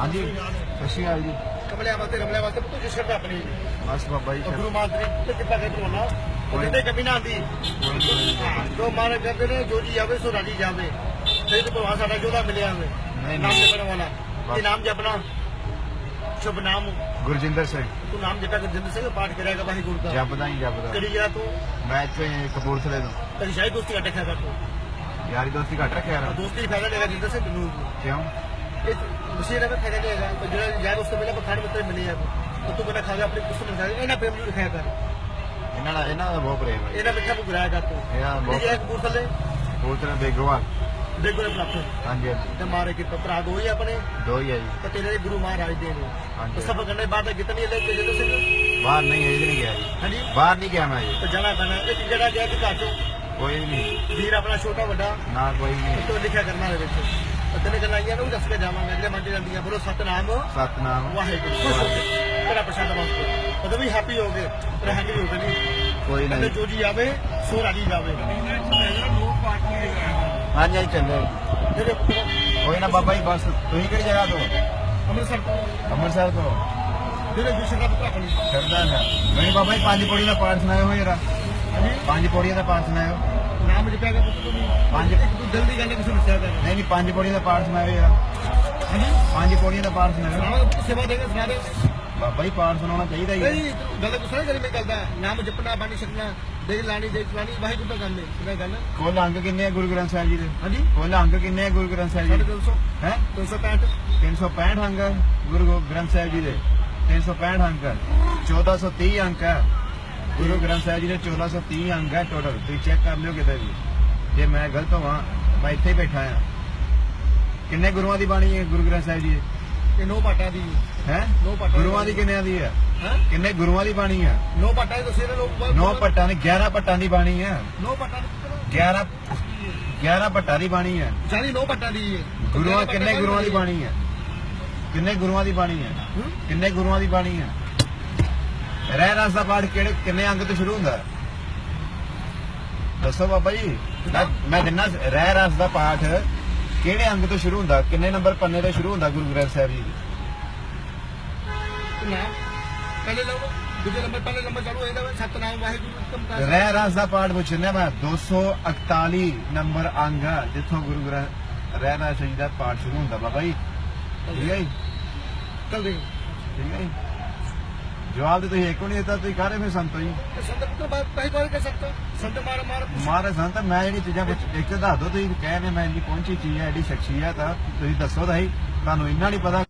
ਹਾਂਜੀ। ਸਤਿ ਸ਼੍ਰੀ ਅਕਾਲ ਜੀ। ਕਮਲਿਆਂ ਵਾਸਤੇ ਰਮਲਿਆਂ ਵਾਸਤੇ ਪੁੱਤ ਜਿਸ ਕਰਦਾ ਆਪਣੀ। ਬਸ ਬਾਬਾ ਜੀ ਗੁਰੂ ਮਾਤਰੀ ਤੇ ਕਿੱਦਾਂ ਕੇ ਬੋਲਣਾ ਉਹ ਕਿਤੇ ਕਮੀ ਨਾ ਆਂਦੀ ਜੋ ਮਾਰੇ ਕਰਦੇ ਨੇ ਜੋ ਜੀ ਆਵੇ ਸੋ ਰਾਜੀ ਜਾਵੇ। ਤੇ ਤੇ ਭਗਵਾਨ ਸਾਡਾ ਜੋਦਾ ਮਿਲਿਆ ਹੋਵੇ। ਨਹੀਂ, ਨਾਮ। ਜਪਣ ਵਾਲਾ। ਇਹ ਨਾਮ ਜਪਣਾ? ਸ਼ੁਭ ਨਾਮ। ਗੁਰਜਿੰਦਰ ਸਿੰਘ। ਤੂੰ ਨਾਮ ਜਪਿਆ ਕਰ ਜਿੰਦ ਸਿੰਘ ਪਾਠ ਕਰਿਆਗਾ ਵਾਹਿਗੁਰੂ ਦਾ। ਜਪਦਾ ਹੀ ਜਪਦਾ। ਕਿਹੜੀ ਜਗ੍ਹਾ ਤੂੰ? ਮੈਂ ਇੱਥੇ ਕਪੂਰਥਲੇ ਤੋਂ। ਤੇਰੀ ਸ਼ਾਇਦ ਦੋਸਤੀ ਕੱਟ ਰੱਖਿਆ ਕਰ ਤੂੰ। ਯਾਰੀ ਦੋਸਤੀ ਘੱਟ ਰੱਖਿਆ ਯਾਰ ਦੋਸਤੀ ਫਾਇਦਾ ਲੇਗਾ ਜਿੰਦ ਸਿੰਘ ਨੂੰ। ਕਿਉਂ? ਨਹੀਂ ਹੈਗਾ। ਜਿਹੜਾ ਯਾਰ ਮਿੱਤਰ ਮਿਲੇ ਤੂੰ ਖਾਗਾ ਆਪਣੀ ਇਹਨਾਂ ਪ੍ਰੇਮ ਨੂੰ ਲਿਖਿਆ ਕਰ। ਇਹਨਾਂ ਦਾ ਇਹਨਾਂ ਦਾ ਬਹੁਤ ਪ੍ਰੇਮ ਹੈ। ਇਹਨਾਂ ਮਿੱਠਾ ਨੂੰ ਗੁਰਾਇਆ ਕਰ ਤੂੰ। ਇਹਨਾਂ ਦਾ ਇਹ ਬਹੁਤ ਕਪੂਰਥਲੇ। ਕਪੂਰਥਲੇ ਬੇਗਵਾਲ ਦੇਖੋ ਇਹ ਪ੍ਰਾਪਤ। ਹਾਂਜੀ ਤੇ ਮਾਰੇ ਕਿ ਭਰਾ ਦੋ ਹੀ ਆਪਣੇ। ਦੋ ਹੀ ਹੈ ਜੀ। ਤੇ ਤੇਰੇ ਗੁਰੂ ਮਹਾਰਾਜ ਦੇ ਨੇ। ਹਾਂਜੀ। ਸਭ ਕਰਨੇ ਬਾਅਦ ਕਿਤਨੀ ਲੈ ਕੇ ਜਦੋਂ ਸਿੰਘ ਬਾਹਰ ਨਹੀਂ ਇਹ ਨਹੀਂ ਗਿਆ ਜੀ। ਹਾਂਜੀ। ਬਾਹਰ ਨਹੀਂ ਗਿਆ ਮੈਂ ਜੀ ਤੇ ਜਾਣਾ ਪੈਣਾ। ਇੱਕ ਜਿਹੜਾ ਗਿਆ ਕਿ ਘਰ ਚੋਂ? ਕੋਈ ਨਹੀਂ। ਵੀਰ ਆਪਣਾ ਛੋਟਾ ਵੱਡਾ। ਨਾ ਕੋਈ ਨਹੀਂ। ਤੋਂ ਲਿਖਿਆ ਕਰਨਾ ਦੇ ਵਿੱਚ। ਤੇਨੇ ਗੱਲਾਂ ਆਈਆਂ ਨੂੰ ਦੱਸ ਕੇ ਜਾਵਾਂਗੇ। ਜਿਹੜੇ ਮੰਨ ਜਾਂਦੀਆਂ ਬੋਲੋ ਸਤਨਾਮ। ਸਤਨਾਮ। ਵਾਹਿਗੁਰੂ। ਖੁਸ਼ ਹੋ ਕੇ ਤੇਰਾ ਪ੍ਰਸ਼ਾਦ ਵਾਸਤੇ ਕਦੋਂ ਵੀ ਹੈਪੀ ਹੋ ਗਏ ਰਹਿੰਗੇ ਹੋ ਗਏ ਨਹੀਂ ਕੋਈ ਕਹਿੰਦੇ ਨਹੀਂ। ਜੋ ਜੀ ਆਵੇ ਸੋ ਰਾਜੀ ਜਾਵੇ। ਹਾਂਜੀ ਹਾਂਜੀ ਚੱਲੇ ਜਿਹੜੇ ਪੁੱਤਰ ਕੋਈ ਨਾ ਬਾਬਾ ਜੀ ਬਸ ਤੁਸੀਂ ਕਿਹੜੀ ਜਗ੍ਹਾ ਤੋਂ? ਅੰਮ੍ਰਿਤਸਰ ਤੋਂ। ਅੰਮ੍ਰਿਤਸਰ ਤੋਂ। ਜਿਹੜੇ ਦੂਸਰੇ ਦਾ ਪੁੱਤਰ ਆਪਣੀ ਕਰਦਾ ਹੈ ਨਹੀਂ ਬਾਬਾ ਜੀ ਪੰਜ ਪੌੜੀਆਂ ਦਾ ਪਾਠ ਸੁਣਾਇਓ ਜਰਾ ਹਾਂਜੀ। ਪੰਜ ਪੌੜੀਆਂ ਦਾ ਪਾਠ ਸੁਣਾਇਓ। ਨਾਮ ਜਪਿਆ ਗਿਆ ਪੁੱਤਰ ਨੂੰ ਪੰਜ। ਜਲਦੀ ਗੱਲ ਕਿਸੇ ਨੂੰ ਕਰ। ਨਹੀਂ ਨਹੀਂ ਪੰਜ ਪੌੜੀਆਂ ਦਾ ਪਾਠ ਜਰਾ ਹਾਂਜੀ ਪੰਜ ਪੌੜੀਆਂ ਦਾ ਪਾਠ ਪੁੱਤ ਸੇਵਾ ਦੇਗਾ ਦੇ ਬਾਬਾ ਜੀ ਪਾਠ ਸੁਣਾਉਣਾ ਚਾਹੀਦਾ ਹੀ। ਨਹੀਂ ਗੱਲ ਨਹੀਂ ਕਰੀ ਮੈਂ ਕਰਦਾ ਨਾਮ ਜਪਣਾ ਬਾਣੀ ਛਕਣਾ ਦੇਖ ਲਾਣੀ ਦੇਖ ਲਾਣੀ ਵਾਹਿਗੁਰੂ ਦਾ ਗੱਲ ਹੈ ਸਿੱਧਾ ਗੱਲ। ਹੈ। ਕੁੱਲ ਅੰਗ ਕਿੰਨੇ ਆ ਗੁਰੂ ਗ੍ਰੰਥ ਸਾਹਿਬ ਜੀ ਦੇ? ਹਾਂਜੀ। ਕੁੱਲ ਅੰਗ ਕਿੰਨੇ ਆ ਗੁਰੂ ਗ੍ਰੰਥ ਸਾਹਿਬ ਸਾਡੇ ਜੀ 200 ਹੈ? 265 365 ਅੰਗ ਆ ਗੁਰੂ ਗੋ- ਗ੍ਰੰਥ ਸਾਹਿਬ ਜੀ ਦੇ। 365 ਅੰਕ ਆ। 1430 ਅੰਕ ਹੈ ਗੁਰੂ ਗ੍ਰੰਥ ਸਾਹਿਬ ਜੀ ਦੇ 1430 ਅੰਕ ਹੈ ਟੋਟਲ ਤੁਸੀਂ ਚੈੱਕ ਕਰ ਲਿਓ ਕਿਤੇ ਵੀ। ਜੇ ਮੈਂ ਗਲਤ ਹੋਵਾਂ ਮੈਂ ਇੱਥੇ ਬੈਠਾ ਆ ਕਿੰਨੇ ਗੁਰੂਆਂ ਦੀ ਬਾਣੀ ਹੈ ਗੁਰੂ ਗ੍ਰੰਥ ਸਾਹਿਬ ਜੀ? ਇਹ ਨੋ ਪਾਟਾ ਦੀ। ਹੈ? ਨੋ ਪਾਟਾ ਗੁਰੂਆਂ ਦੀ ਕਿੰਨਿਆਂ ਦੀ ਹੈ? ਹਾਂ? ਕਿੰਨੇ ਗੁਰੂਆਂ ਦੀ ਬਾਣੀ ਹੈ? ਨੋ ਪਾਟਾ ਇਹ ਦੱਸੇ ਲੋਕ ਨੌ ਪੱਟਾਂ ਦੀ 11 ਪੱਟਾਂ ਦੀ ਬਾਣੀ ਹੈ। ਨੋ ਪਾਟਾ ਦੀ 11 11 ਪੱਟਾਂ ਦੀ ਬਾਣੀ ਹੈ। ਜਾਨੀ ਨੋ ਪਾਟਾ ਦੀ। ਹੈ ਗੁਰੂਆਂ ਕਿੰਨੇ ਗੁਰੂਆਂ ਦੀ ਬਾਣੀ ਹੈ? ਕਿੰਨੇ ਗੁਰੂਆਂ ਦੀ ਬਾਣੀ ਹੈ? ਹੂੰ? ਕਿੰਨੇ ਗੁਰੂਆਂ ਦੀ ਬਾਣੀ ਹੈ? ਰਹਿ ਰਸ ਦਾ ਪਾਠ ਕਿਹੜੇ ਕਿੰਨੇ ਅੰਗ ਤੋਂ ਸ਼ੁਰੂ ਹੁੰਦਾ? ਹੈ? ਦੱਸੋ ਬਾਬਾ ਜੀ ਮੈਂ- ਮੈਂ ਦਿਨਾ ਰਹਿ ਰਸ ਦਾ ਪਾਠ। ਕਿਹੜੇ ਅੰਗ ਤੋਂ ਸ਼ੁਰੂ ਹੁੰਦਾ? ਕਿੰਨੇ ਨੰਬਰ ਪੰਨੇ ਤੋਂ ਸ਼ੁਰੂ ਹੁੰਦਾ ਗੁਰੂ ਗ੍ਰੰਥ ਸਾਹਿਬ ਜੀ? ਪਹਿਲੇ ਲੋਕ ਦੂਜੇ ਨੰਬਰ ਪਹਿਲੇ ਨੰਬਰ ਚਾਲੂ ਇਹਦਾ ਵਾ ਸਤਨਾਮ ਵਾਹਿਗੁਰੂ ਉਤਮ ਦੇ ਕਰ ਰਹਿ। ਰਸ ਦਾ ਪਾਠ ਪੁੱਛਣਾ ਮੈਂ। 241 ਨੰਬਰ ਅੰਗ ਆ, ਜਿੱਥੋਂ ਗੁਰੂ ਗ੍ਰੰਥ ਰਹਿ ਰਸ ਜੀ ਦਾ ਪਾਠ ਸ਼ੁਰੂ ਹੁੰਦਾ। ਬਾਬਾ ਜੀ ਠੀਕ ਹੈ ਜੀ? ਚੱਲ ਦੇ ਠੀਕ ਹੈ ਜੀ? ਜਵਾਬ ਤੇ ਤੁਸੀਂ ਇੱਕ ਵੀ ਨਹੀਂ ਦਿੱਤਾ ਤੁਸੀਂ ਫਿਰ ਸੰਤੋ ਜੀ? ਤੇ ਸੰਤ ਪੁੱਤਰ ਬਾਤ ਪਹਿਲੀ ਵਾਰ ਕਰ ਸਕਦਾ ਸੰਤ ਮਾਰ ਮਾਰ ਮਾਰੇ ਸੰਤ ਮੈਂ ਜਿਹੜੀ ਚੀਜ਼ਾਂ ਵਿੱਚ ਇੱਕ ਤਾਂ ਦੱਸ ਦੋ ਤੁਸੀਂ ਕਹਿੰਦੇ ਮੈਂ ਇੰਨੀ ਪਹੁੰਚੀ ਚੀਜ਼ ਹੈ ਐਡੀ ਸ਼ਖਸੀਅਤ ਆ ਤੁਸੀਂ ਦੱਸੋ ਤਾਂ ਤੁਹਾਨੂੰ ਇੰਨਾ ਨਹੀਂ ਪਤਾ